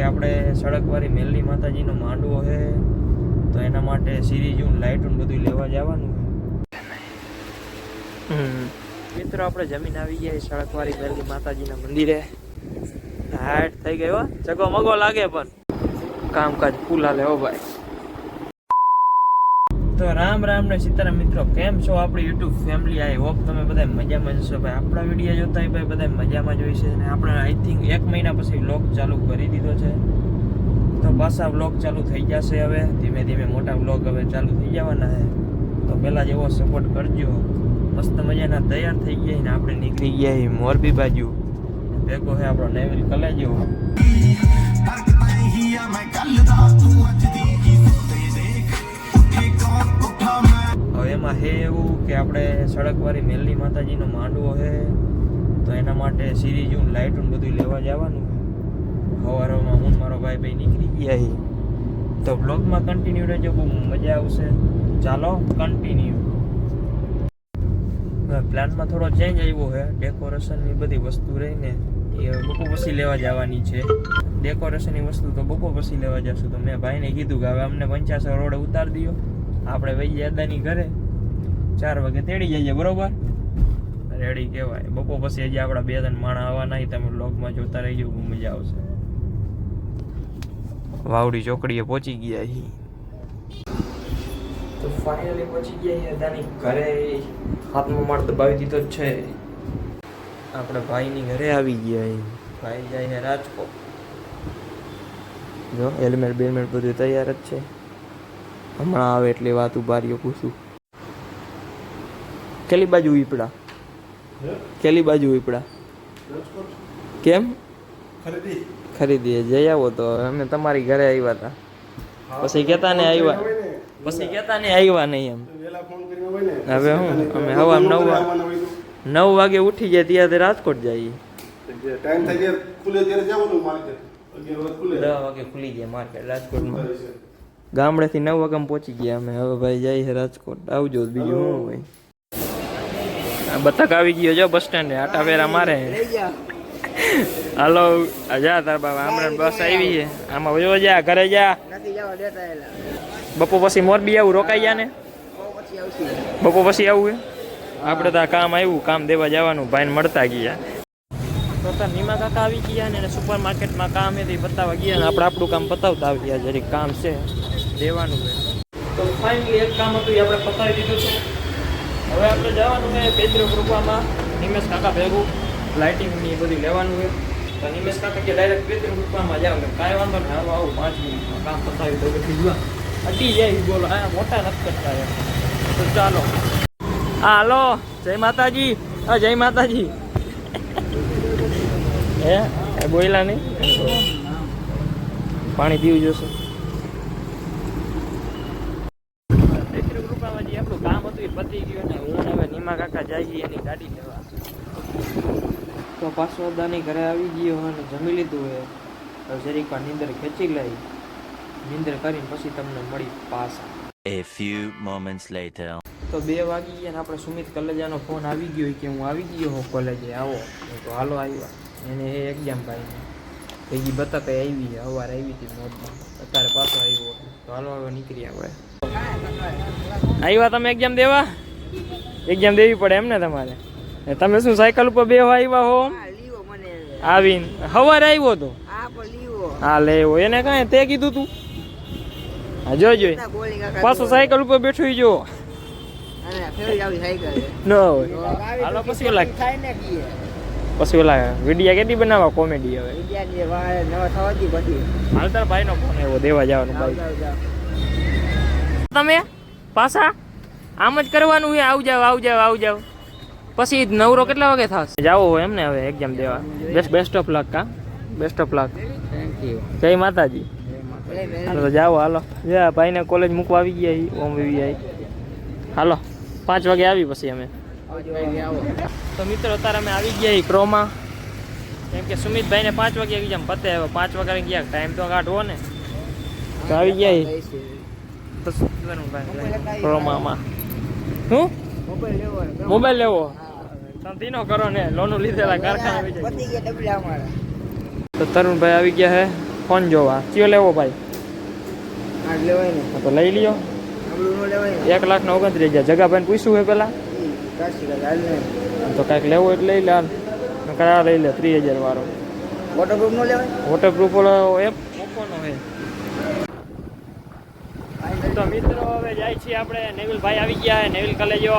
કે આપણે સડકવાળી મેલની માતાજીનો માંડવો છે તો એના માટે સિરીજું લાઇટું બધું લેવા જવાનું હમ. મિત્રો આપણે જમીન આવી ગયા સડકવાળી મેલની માતાજીના મંદિરે. હાટ થઈ ગયો જગો મગો લાગે પણ. કામકાજ ફૂલા લેવો ભાઈ. તો રામ રામ ને સીતારામ મિત્રો, કેમ છો આપણી યુટ્યુબ ફેમિલી આઈ હોપ તમે બધા મજામાં જશો ભાઈ, આપણા વીડિયો જોતા હોય ભાઈ બધા મજામાં જ હોય છે. અને આપણે આઈ થિંક એક મહિના પછી વ્લોગ ચાલુ કરી દીધો છે. તો પાછા વ્લોગ ચાલુ થઈ જશે હવે. ધીમે ધીમે મોટા વ્લોગ હવે ચાલુ થઈ જવાના છે. તો પહેલાં જેવો સપોર્ટ કરજો. મસ્ત મજાના તૈયાર થઈ ગયા ને આપણે નીકળી ગયા મોરબી બાજુ. ભેગો છે આપણો નેવિલ કલેજો. એમાં હે એવું કે આપણે સડકવાળી મેલની માતાજીનો માંડવો છે તો એના માટે સિરીજું લાઇટું બધું લેવા જવાનું સવારમાં હું મારો ભાઈ ભાઈ નીકળી ગયા તો બ્લોગમાં કન્ટિન્યુ રહેજો, બહુ મજા આવશે. ચાલો કન્ટિન્યુ પ્લાનમાં થોડો ચેન્જ આવ્યો છે ડેકોરેશનની બધી વસ્તુ રહીને એ બપો પછી લેવા જવાની છે. ડેકોરેશનની વસ્તુ તો બપો પછી લેવા જશું. તો મેં ભાઈને કીધું કે હવે અમને પંચાસર રોડ ઉતારી દો આપણે દાદાની ઘરે ચાર વાગે તેડી જઈએ બરોબર? રેડી કહેવાય. બપો પછી હજી આપણા બે ત્રણ માણા આવવાના તમે બ્લોગમાં જોતા રહીજો બહુ મજા આવશે. વાવડી ચોકડીએ પહોંચી ગયા છીએ તો ફાઇનલી પહોંચી ગયા છીએ દાદાની ઘરે. હાથમાં માળ દબાવી દીધો જ છે. આપણે ભાઈની ઘરે આવી ગયા ભાઈ જાય છે રાજકોટ. જો હેલ્મેટ બેલમેટ બધું તૈયાર જ છે. હમણાં આવે એટલે વાત ઉભારીઓ પૂછું. કેલી બાજુ વીપડા કેલી બાજુ વીપડા કેમ? ખરીદી. ખરીદીએ જઈ આવો તો. અમે તમારી ઘરે આવ્યા હતા પછી કેતા ને આવ્યા પછી કેતા ને. આવ્યા નહીં એમ. હવે હું? અમે હવા નવ. નવ વાગે ઉઠી જાય ત્યારે રાજકોટ જઈએ ટાઈમ થાય ત્યારે ખુલે ત્યારે જવાનું માર્કેટ. વાગે દસ વાગે ખુલી જાય માર્કેટ રાજકોટમાં. ગામડેથી નવ વાગે પહોંચી ગયા અમે. હવે ભાઈ જઈએ રાજકોટ. આવજો બીજું શું હોય? બતક આવી ગયો જો બસ સ્ટેન્ડે આટા ફેરા મારે. હાલો આ જા તાર બાબા હમણાં બસ આવી છે. આમાં વયો જા ઘરે જા. બપો પછી મોરબી આવું રોકાઈ જા ને પછી બપો પછી આવું એ આપણે તો કામ આવ્યું કામ દેવા જવાનું ભાઈને મળતા ગયા. તો તાર નીમા કાકા આવી ગયા ને સુપર માર્કેટમાં કામ એ બતાવવા ગયા ને આપણે આપણું કામ બતાવતા આવી ગયા જરીક કામ છે દેવાનું તો ફાઇનલી એક કામ હતું એ આપણે પતાવી દીધું છે. હવે આપણે જવાનું છે પેદ્રો કૃપામાં નિમેશ કાકા ભેગું. લાઇટિંગની બધું લેવાનું છે. તો નિમેશ કાકા કે ડાયરેક્ટ પેદ્રો કૃપામાં જાવ કાંઈ વાંધો નહીં. હાલો આવું, પાંચ મિનિટમાં કામ પતાવી દઉં પછી જુઓ. અટી જાય બોલો. આ મોટા નથી કરતા તો ચાલો. હા, હાલો. જય માતાજી. હા, જય માતાજી. હે? બોયલા નહીં? પાણી પીવું જોશે. કામ પતી ગયું ને હું હવે નીમા કાકા જઈએ એની ગાડી લેવા. તો પાછો દાની ઘરે આવી ગયો અને જમી લીધું હે તો જરીક વાર નીંદર ખેંચી લઈ. નીંદર કરીને પછી તમને મળી પાછા. A few moments later. તો બે વાગી ગયા ને આપણે સુમિત કલેજાનો ફોન આવી ગયો કે હું આવી ગયો હું કોલેજે. આવો. તો હાલો આવ્યા. એને એ એક્ઝામ ભાઈને ભેગી બતકે આવી સવારે આવી હતી અત્યારે પાછો આવ્યો તો હાલો હવે નીકળી આપણે આવ્યા તમે એક્ઝામ દેવા? એક્ઝામ દેવી પડે એમ ને તમારે તમે શું સાયકલ ઉપર બેવા આવ્યા હો હા લીવો મને આવીને. સવારે આવ્યો તો? હા લેવો એને કાંઈ તે કીધું તું? હા જોજો જોઈ. પાછું સાયકલ ઉપર બેઠો જો. ન હોય. હાલો પછી કીએ પછી ઓલા વિડિયા કેટલી બનાવવા કોમેડી હવે? હાલ તાર ભાઈનો ફોન એવો દેવા જવાનું ભાઈ. તમે પાછા? આમ જ કરવાનું છે આવ જાવ આવ જાવ આવ જાવ. પછી નવરો કેટલા વાગે થશે? જાવો હોય એમ ને હવે એક્ઝામ દેવા. બેસ્ટ બેસ્ટ ઓફ લક કા best of luck thank you જય માતાજી. હાલો તો જાઓ હાલો. જા ભાઈને કોલેજ મૂકવા આવી ગયા ઓમ આવી હાલો પાંચ વાગે આવી પછી અમે. તો મિત્રો અત્યારે અમે આવી ગયા ઈ ક્રોમાં કેમ કે સુમિતભાઈને પાંચ વાગે ગયા પતે હવે પાંચ વાગે ગયા ટાઈમ તો કાઢવો ને. તો આવી ગયા. તો શું મોબાઈલ લેવો ધીનો કરો ને લોનું લીધેલા કારખાના તો તરુણભાઈ આવી ગયા હે ફોન જોવા. કયો લેવો ભાઈ? આ લેવાય ને. તો લઈ લ્યો. એક લાખ ને. ઓગણત્રીસ હજાર. જગાભાઈને પૂછ્યું હોય પેલા? તો કાંઈક લેવું એટલે લઈ લે કયા લઈ લે ત્રીસ હજાર વાળો. વોટરપ્રૂફ ન લેવાય? વોટરપ્રૂફ વાળો એપ ઓપ્પોનો છે તો મિત્રો હવે જાય છીએ આપણે. નેવિલભાઈ આવી ગયા નેવિલ કલેજો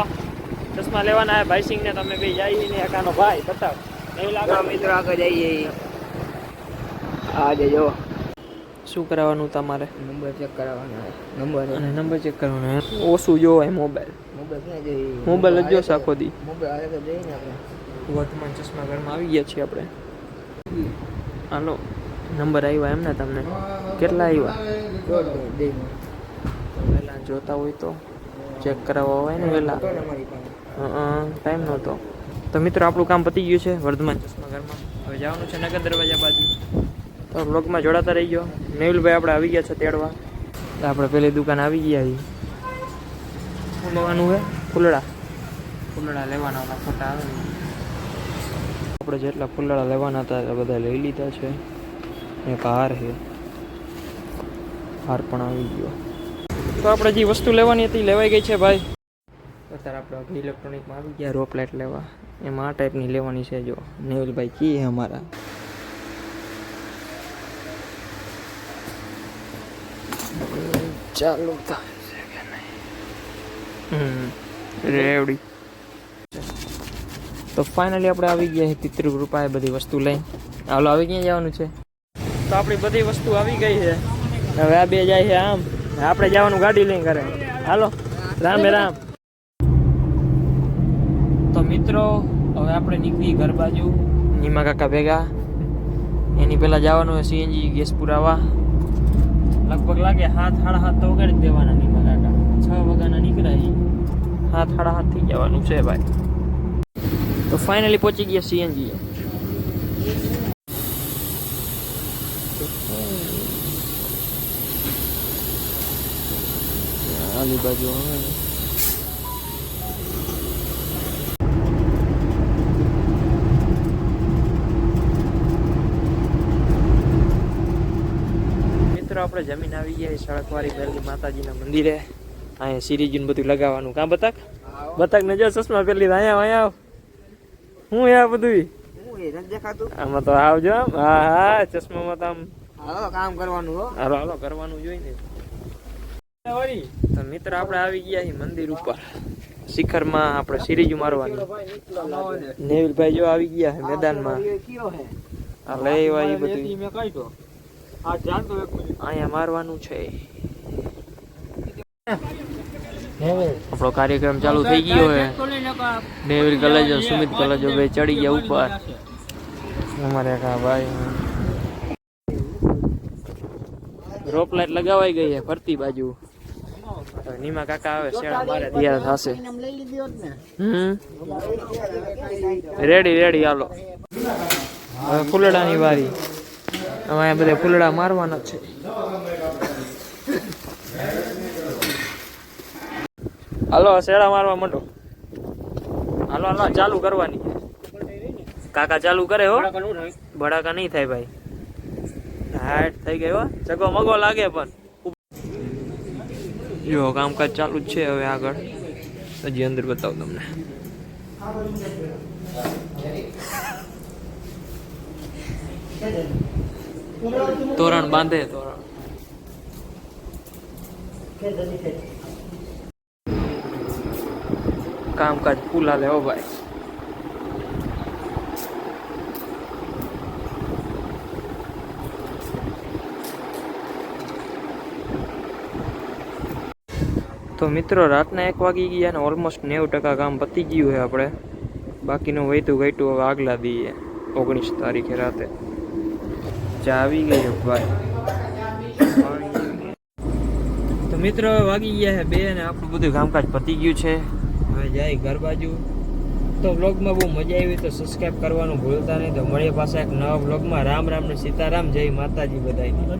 ચશ્મા લેવાના છે ભાઈ ને તમે બે જાય ને એકાનો ભાઈ બતાવ. નેવિલ આગળ. મિત્રો આગળ જઈએ. આ જો શું કરાવવાનું તમારે? નંબર ચેક કરાવવાનો નંબર અને નંબર ચેક કરવાનો ઓછું જોવાય મોબાઈલ મોબાઈલ મોબાઈલ જ જો આખો દી. વર્તમાન ચશ્મા ઘરમાં આવી ગયા છીએ આપણે. હાલો નંબર આવ્યા એમ ને તમને? કેટલા આવ્યા વહેલા જોતા હોય તો ચેક કરાવવા હોય ને પાસે. ટાઈમ નહોતો. તો મિત્રો આપણું કામ પતી ગયું છે વર્ધમાન ચશ્મા ઘરમાં. હવે જવાનું છે નગર દરવાજા બાજુ. તો બ્લોગમાં જોડાતા રહી ગયો નેવિલભાઈ આપણે આવી ગયા છે તેડવા. તો આપણે પેલી દુકાન આવી ગયા છીએ શું લેવાનું છે ફૂલડા. ફૂલડા લેવાના ફોટા આવે આપણે જેટલા ફૂલડા લેવાના હતા એ બધા લઈ લીધા છે. એક હાર છે. હાર પણ આવી ગયો. તો આપણે જે વસ્તુ લેવાની હતી લેવાઈ ગઈ છે ભાઈ. અત્યારે આપણે અગ્નિ ઇલેક્ટ્રોનિકમાં આવી ગયા રોપ લાઇટ લેવા. એમાં આ ટાઈપની લેવાની છે જો. નેવલભાઈ કી હે અમારા? ચાલુ થાય છે કે નહીં હમ. રેવડી. તો ફાઇનલી આપણે આવી ગયા છે પિતૃ કૃપાએ બધી વસ્તુ લઈ. હાલો આવી ક્યાં જવાનું છે? તો આપણી બધી વસ્તુ આવી ગઈ છે. હવે આ બે જાય છે આમ. આપણે જવાનું ગાડી લઈને ઘરે. હાલો રામે રામ. તો મિત્રો હવે આપણે નીકળી ઘર બાજુ. નીમા કાકા ભેગા. એની પહેલા જવાનું છે સીએનજી ગેસ પુરાવા. લગભગ લાગે હાથ સાડા હાથ તો વગાડી દેવાના નીમા કાકા છ વાગ્યાના નીકળ્યા ઈ. હાથ સાડા હાથ થઈ જવાનું છે ભાઈ. તો ફાઇનલી પહોંચી ગયા સીએનજી આલી બાજુ આવે ને. મિત્રો આપણે જમીન આવી ગયા સડકવાળી પહેલી માતાજીના મંદિરે. અહીંયા સિરીજુન બધું લગાવવાનું. કાં બતક? બતક ને જો ચશ્મા પહેલી અહીંયા અહીંયા હું બધું એ દેખાતું. આમાં તો આવજો. હા હા ચશ્મામાં તો આમ. હાલો કામ કરવાનું હો. હાલો હાલો કરવાનું જોઈને તો મિત્ર આપણે આવી ગયા છીએ મંદિર ઉપર. શિખરમાં આપણે સિરીજ મારવાની. નેવિલભાઈ જો આવી ગયા છે મેદાનમાં. કયો હે? આ લઈ આવ્યા બધું અહીંયા મારવાનું છે. આપણો કાર્યક્રમ ચાલુ થઈ ગયો છે નેવિલ કલેજો સુમિત કલેજો બે ચડી ગયા ઉપર. અમારે કા ભાઈ રોપ લાઈટ લગાવાઈ ગઈ છે ફરતી બાજુ. નીમા કાકા આવે શેડા મારે તૈયાર થશે. હમ. રેડી રેડી હાલો. ફૂલડાની વારી. અહીંયા બધા ફૂલડા મારવાના છે. હાલો, શેડા મારવા માંડો? હાલો હાલો, ચાલુ કરવાની. કાકા ચાલુ કરે હો. ભડાકા નહીં થાય ભાઈ. હાટ થઈ ગયો જગો મગો લાગે પણ. જો, કામકાજ ચાલુ જ છે હવે આગળ. હજી અંદર બતાવું તમને. તોરણ બાંધે, તોરણ. કામકાજ ફૂલ લેવો ભાઈ. તો મિત્રો, રાતના એક વાગી ગયા ને ઓલમોસ્ટ નેવું ટકા કામ પતી ગયું છે આપણે. બાકીનું વહેતું ગઈતું હવે આગલા દઈએ. ઓગણીસ તારીખે રાતે. ચા આવી ગઈ ભાઈ. તો મિત્રો વાગી ગયા છે બે અને આપણું બધું કામકાજ પતી ગયું છે. હવે જાય ઘર બાજુ. તો વ્લોગમાં બહુ મજા આવી તો સબસ્ક્રાઈબ કરવાનું ભૂલતા નહીં. તો મળીએ પાછા એક નવા વ્લોગમાં. રામ રામ ને સીતારામ. જય માતાજી બધાય